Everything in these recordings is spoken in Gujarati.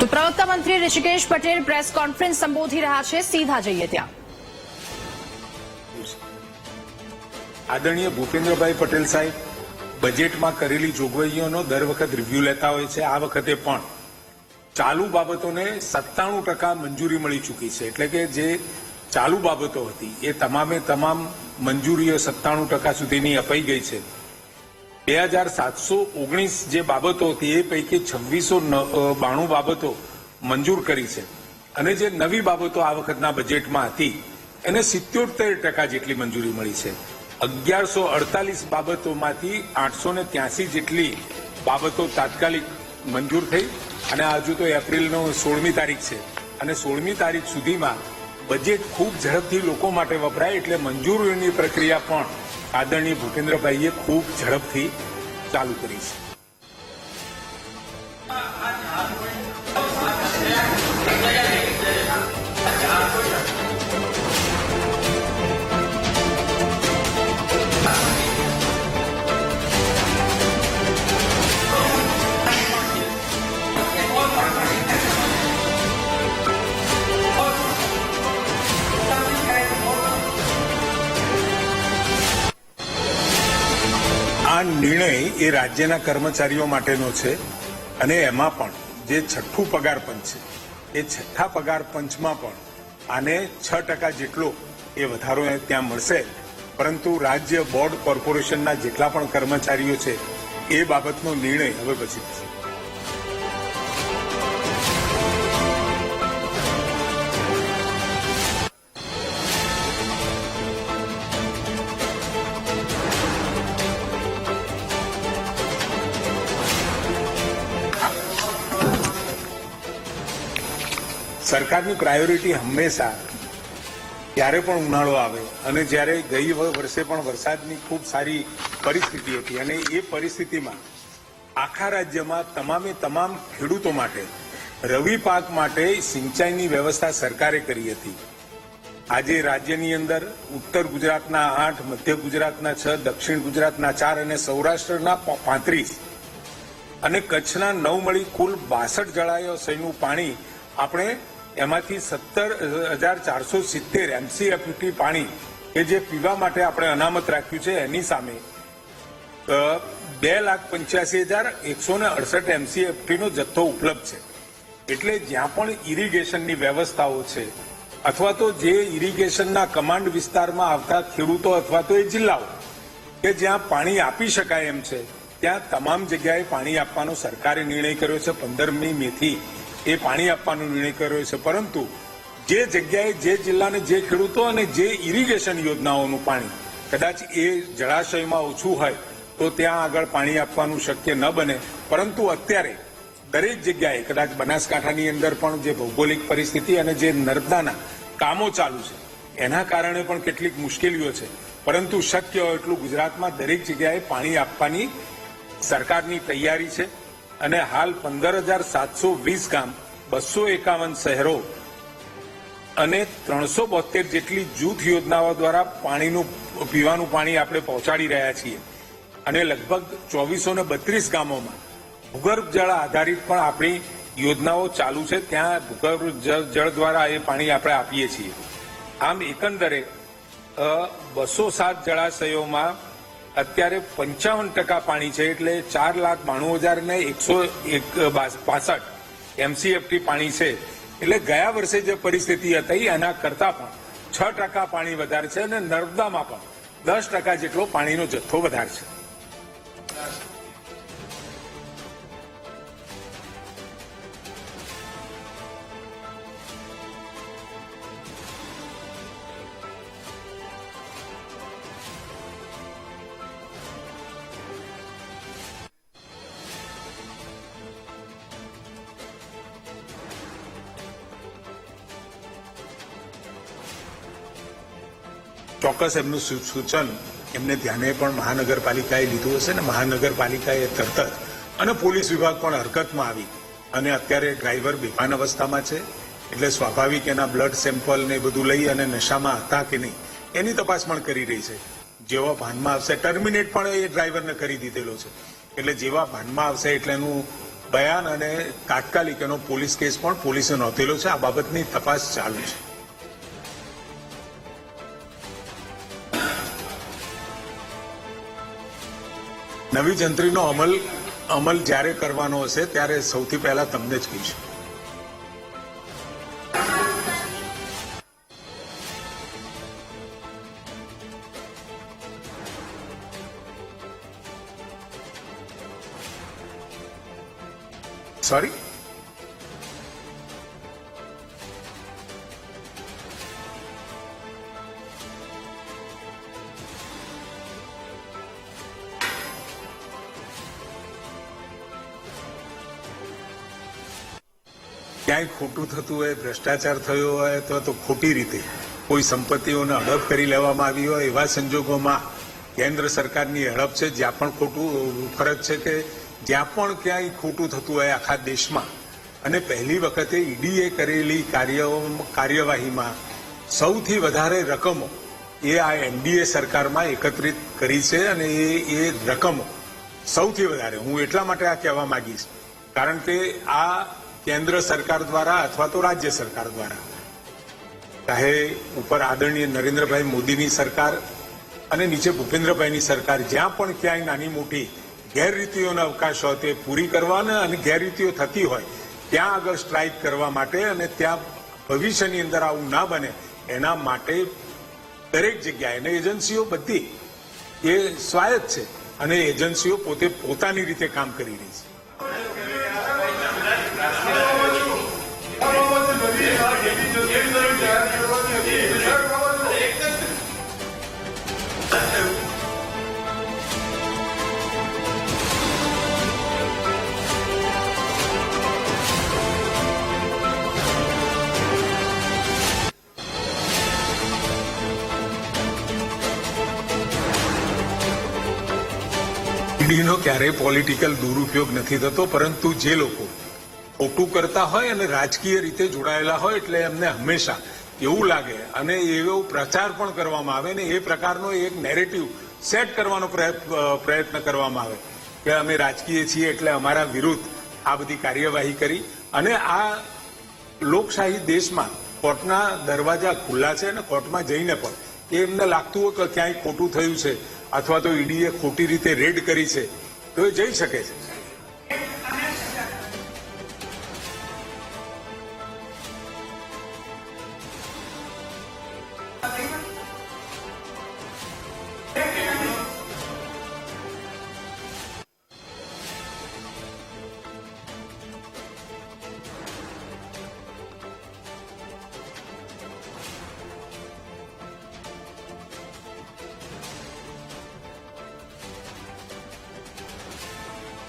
તો પ્રવક્તા મંત્રી ઋષિકેશ પટેલ પ્રેસ કોન્ફરન્સ સંબોધી રહ્યા છે. સીધા જઈએ ત્યાં. આદરણીય ભૂપેન્દ્રભાઈ પટેલ સાહેબ, બજેટમાં કરેલી જોગવાઈઓનો દર વખત રિવ્યુ લેતા હોય છે. આ વખતે પણ ચાલુ બાબતોને સત્તાણું ટકા મંજૂરી મળી ચૂકી છે. એટલે કે જે ચાલુ બાબતો હતી, એ તમામે તમામ મંજૂરીઓ સત્તાણું ટકા સુધીની અપાઈ ગઈ છે. બે હજાર સાતસો ઓગણીસ જે બાબતો હતી, એ પૈકી છવ્વીસો બાણું બાબતો મંજૂર કરી છે. અને જે નવી બાબતો આ વખતના બજેટમાં હતી, એને સિત્યોતેર ટકા જેટલી મંજૂરી મળી છે. અગિયારસો અડતાલીસ બાબતોમાંથી આઠસો ને ત્યાસી જેટલી બાબતો તાત્કાલિક મંજૂર થઈ અને હજુ તો એપ્રિલનો સોળમી તારીખ છે. અને સોળમી તારીખ સુધીમાં બજેટ ખૂબ ઝડપથી લોકો માટે વપરાય એટલે મંજૂરીની પ્રક્રિયા પણ આદરણીય ભૂપેન્દ્રભાઈએ ખૂબ ઝડપથી ચાલુ કરી છે. નિર્ણય એ રાજ્યના કર્મચારીઓ માટેનો છે અને એમાં પણ જે છઠ્ઠું પગાર પંચ છે, એ છઠ્ઠા પગાર પંચમાં પણ આને છ ટકા જેટલો એ વધારો ત્યાં મળશે. પરંતુ રાજ્ય બોર્ડ કોર્પોરેશનના જેટલા પણ કર્મચારીઓ છે, એ બાબતનો નિર્ણય હવે પછી થશે. સરકારની પ્રાયોરિટી હંમેશા ત્યારે પણ ઉનાળો આવે અને જ્યારે ગઈ વર્ષે પણ વરસાદની ખૂબ સારી પરિસ્થિતિ હતી અને એ પરિસ્થિતિમાં આખા રાજ્યમાં તમામે તમામ ખેડૂતો માટે, રવિ પાક માટે સિંચાઈની વ્યવસ્થા સરકારે કરી હતી. આજે રાજ્યની અંદર ઉત્તર ગુજરાતના આઠ, મધ્ય ગુજરાતના છ, દક્ષિણ ગુજરાતના ચાર અને સૌરાષ્ટ્રના પાંત્રીસ અને કચ્છના નવ મળી કુલ બાસઠ જળાશયનું પાણી આપણે એમાંથી સત્તર, હજાર ચારસો સિત્તેર એમસીએફટી પાણી કે જે પીવા માટે આપણે અનામત રાખ્યું છે એની સામે. બે લાખ પંચ્યાસી હજાર એકસો ને અડસઠ એમસીએફટીનો જથ્થો ઉપલબ્ધ છે. એટલે જ્યાં પણ ઇરિગેશનની વ્યવસ્થાઓ છે, અથવા તો જે ઇરિગેશનના કમાન્ડ વિસ્તારમાં આવતા ખેડૂતો અથવા તો એ જિલ્લાઓ, કે જ્યાં પાણી આપી શકાય એમ છે, ત્યાં તમામ જગ્યાએ પાણી આપવાનો સરકારે નિર્ણય કર્યો છે પંદરમી મેથી. એ પાણી આપવાનો નિર્ણય કર્યો છે. પરંતુ જે જગ્યાએ, જે જિલ્લાને જે ખેડૂતો અને જે ઇરિગેશન યોજનાઓનું પાણી, કદાચ એ જળાશયમાં ઓછું હોય, તો ત્યાં આગળ પાણી આપવાનું શક્ય ન બને. પરંતુ અત્યારે દરેક જગ્યાએ, કદાચ બનાસકાંઠાની અંદર પણ જે ભૌગોલિક પરિસ્થિતિ અને જે નર્મદાના કામો ચાલુ છે, એના કારણે પણ કેટલીક મુશ્કેલીઓ છે. પરંતુ શક્ય હોય એટલું ગુજરાતમાં દરેક જગ્યાએ પાણી આપવાની સરકારની તૈયારી છે. અને હાલ પંદર હજાર સાતસો વીસ ગામ બસો એકાવન શહેરો અને ત્રણસો બોતેર જેટલી જૂથ યોજનાઓ દ્વારા પાણીનું, પીવાનું પાણી આપણે પહોંચાડી રહ્યા છીએ. અને લગભગ ચોવીસો ને બત્રીસ ગામોમાં ભૂગર્ભ જળ આધારિત પણ આપણી યોજનાઓ ચાલુ છે. ત્યાં ભૂગર્ભ જળ દ્વારા એ પાણી આપણે આપીએ છીએ. આમ એકંદરે બસો સાત જળાશયોમાં અત્યારે પંચાવન ટકા પાણી છે એટલે ચાર લાખ બાણું હજાર ને એકસો એક પાસઠ એમસીએફટી પાણી છે. એટલે ગયા વર્ષે જે પરિસ્થિતિ હતી, એના કરતા પણ છ ટકા પાણી વધારે છે અને નર્મદામાં પણ દસ ટકા જેટલો પાણીનો જથ્થો વધારે છે. ચોક્કસ એમનું સૂચન એમને ધ્યાને પણ મહાનગરપાલિકાએ લીધું હશે ને મહાનગરપાલિકાએ તરત અને પોલીસ વિભાગ પણ હરકતમાં આવી. અને અત્યારે ડ્રાઈવર બેભાન અવસ્થામાં છે, એટલે સ્વાભાવિક એના બ્લડ સેમ્પલ ને બધું લઈ અને નશામાં હતા કે નહીં, એની તપાસ પણ કરી રહી છે. જેવા ભાનમાં આવશે, ટર્મિનેટ પણ એ ડ્રાઈવરને કરી દીધેલો છે. એટલે જેવા ભાનમાં આવશે એટલે એનું બયાન અને તાત્કાલિક એનો પોલીસ કેસ પણ પોલીસે નોંધેલો છે. આ બાબતની તપાસ ચાલુ છે. નવી જંત્રીનો અમલ અમલ જ્યારે કરવાનો હશે ત્યારે સૌથી પહેલા તમને જ કહીશ. સોરી ક્યાંય ખોટું થતું હોય, ભ્રષ્ટાચાર થયો હોય, અથવા તો ખોટી રીતે કોઈ સંપત્તિઓને હડપ કરી લેવામાં આવી હોય, એવા સંજોગોમાં કેન્દ્ર સરકારની હડપ છે, જ્યાં પણ ખોટું ફરજ છે કે જ્યાં પણ ક્યાંય ખોટું થતું હોય આખા દેશમાં. અને પહેલી વખતે ઈડીએ કરેલી કાર્ય કાર્યવાહીમાં સૌથી વધારે રકમો એ આ એનડીએ સરકારમાં એકત્રિત કરી છે અને એ એ રકમો સૌથી વધારે. હું એટલા માટે આ કહેવા માંગીશ. કારણ કે આ કેન્દ્ર સરકાર દ્વારા અથવા તો રાજ્ય સરકાર દ્વારા. ચાહે ઉપર આદરણીય નરેન્દ્રભાઈ મોદીની સરકાર અને નીચે ભૂપેન્દ્રભાઈની સરકાર જ્યાં પણ ક્યાંય નાની મોટી ગેરરીતિઓના અવકાશ હોય તે પૂરી કરવાના અને ગેરરીતિઓ થતી હોય, ત્યાં આગળ સ્ટ્રાઇક કરવા માટે અને ત્યાં ભવિષ્યની અંદર આવું ના બને, એના માટે દરેક જગ્યાએ અને એજન્સીઓ બધી એ સ્વાયત્ત છે અને એજન્સીઓ પોતે પોતાની રીતે કામ કરી રહી છે. ઈડીનો ક્યારેય પોલિટિકલ દુરુપયોગ નથી થતો, પરંતુ જે લોકો ખોટું કરતા હોય અને રાજકીય રીતે જોડાયેલા હોય એટલે એમને હંમેશા એવું લાગે અને એવો પ્રચાર પણ કરવામાં આવે ને એ પ્રકારનો એક નેરેટિવ સેટ કરવાનો પ્રયત્ન કરવામાં આવે કે અમે રાજકીય છીએ એટલે અમારા વિરુદ્ધ આ બધી કાર્યવાહી કરી અને આ લોકશાહી દેશમાં કોર્ટના દરવાજા ખુલ્લા છે અને કોર્ટમાં જઈને પણ એમને લાગતું હોય કે ક્યાંય ખોટું થયું છે અથવા તો ઈડીએ ખોટી રીતે રેડ કરી છે તો એ જઈ શકે છે.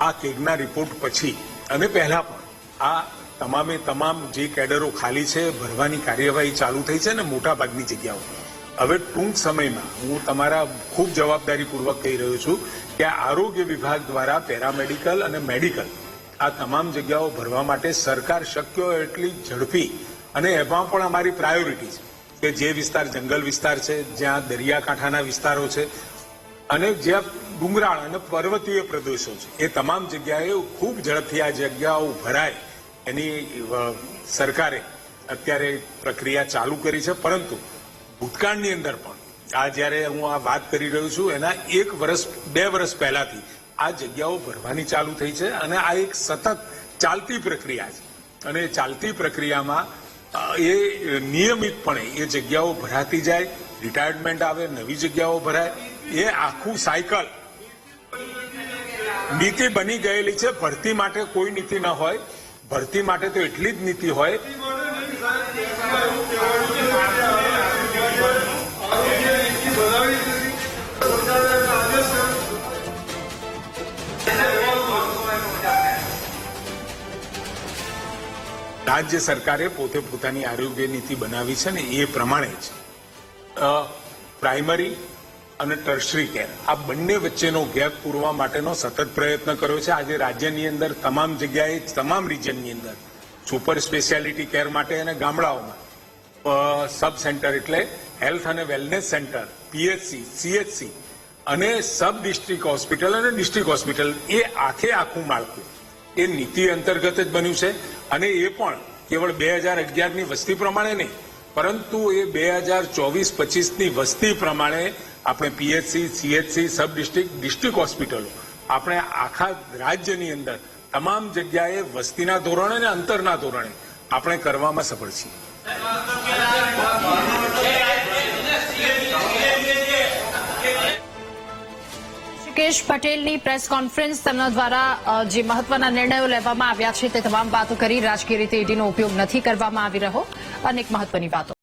આ કેગના રિપોર્ટ પછી. અને પહેલા પણ આ તમામે તમામ જે કેડરો ખાલી છે, ભરવાની કાર્યવાહી ચાલુ થઈ છે ને મોટાભાગની જગ્યાઓ. હવે ટૂંક સમયમાં હું તમારા ખૂબ જવાબદારીપૂર્વક કહી રહ્યો છું કે આરોગ્ય વિભાગ દ્વારા પેરામેડિકલ અને મેડિકલ આ તમામ જગ્યાઓ ભરવા માટે સરકાર શક્ય એટલી ઝડપી અને એમાં પણ અમારી પ્રાયોરિટી છે કે જે વિસ્તાર જંગલ વિસ્તાર છે, જ્યાં દરિયાકાંઠાના વિસ્તારો છે. અને જ્યાં ડુંગરાળ અને પર્વતીય પ્રદેશો છે. એ તમામ જગ્યાએ ખૂબ ઝડપથી આ જગ્યાઓ ભરાય. એની સરકારે અત્યારે પ્રક્રિયા ચાલુ કરી છે, પરંતુ ભૂતકાળની અંદર પણ આ જ્યારે હું આ વાત કરી રહ્યો છું, એના એક વર્ષ બે વર્ષ પહેલાથી આ જગ્યાઓ ભરવાની ચાલુ થઈ છે અને આ એક સતત ચાલતી પ્રક્રિયા છે. અને ચાલતી પ્રક્રિયામાં એ નિયમિતપણે એ જગ્યાઓ ભરાતી જાય, રિટાયરમેન્ટ આવે, નવી જગ્યાઓ ભરાય, એ આખું સાયકલ નીતિ બની ગયેલી છે. ભરતી માટે કોઈ નીતિ ન હોય. ભરતી માટે તો એટલી જ નીતિ હોય. રાજ્ય સરકારે પોતે પોતાની આરોગ્ય નીતિ બનાવી છે ને એ પ્રમાણે જ. પ્રાઇમરી અને ટર્શરી કેર આ બંને વચ્ચેનો ગેપ પૂરવા માટેનો સતત પ્રયત્ન કર્યો છે. આજે રાજ્યની અંદર, તમામ જગ્યાએ, તમામ રિજનની અંદર સુપર સ્પેશિયાલિટી કેર માટે અને ગામડાઓમાં સબ સેન્ટર એટલે health and wellness centre PHC CHC અને સબ ડિસ્ટ્રિક્ટ હોસ્પિટલ અને ડિસ્ટ્રિક્ટ હોસ્પિટલ એ આખે આખું માળખું. એ નીતિ અંતર્ગત જ બન્યું છે અને એ પણ કેવળ બે હજાર અગિયારની વસ્તી પ્રમાણે નહીં, પરંતુ એ બે હજાર ચોવીસ પચીસની વસ્તી પ્રમાણે આપણે PHC CHC sub district district હોસ્પિટલો આપણે આખા રાજ્યની અંદર તમામ જગ્યાએ વસ્તીના ધોરણે અને અંતરના ધોરણે આપણે કરવામાં સફળ છીએ. ઋષિકેશ પટેલની પ્રેસ કોન્ફરન્સ તેમના દ્વારા જે મહત્વના નિર્ણયો લેવામાં આવ્યા છે તે તમામ વાતો કરી રાજકીય રીતે ઈડીનો ઉપયોગ નથી કરવામાં આવી રહ્યો. અનેક મહત્વની વાતો.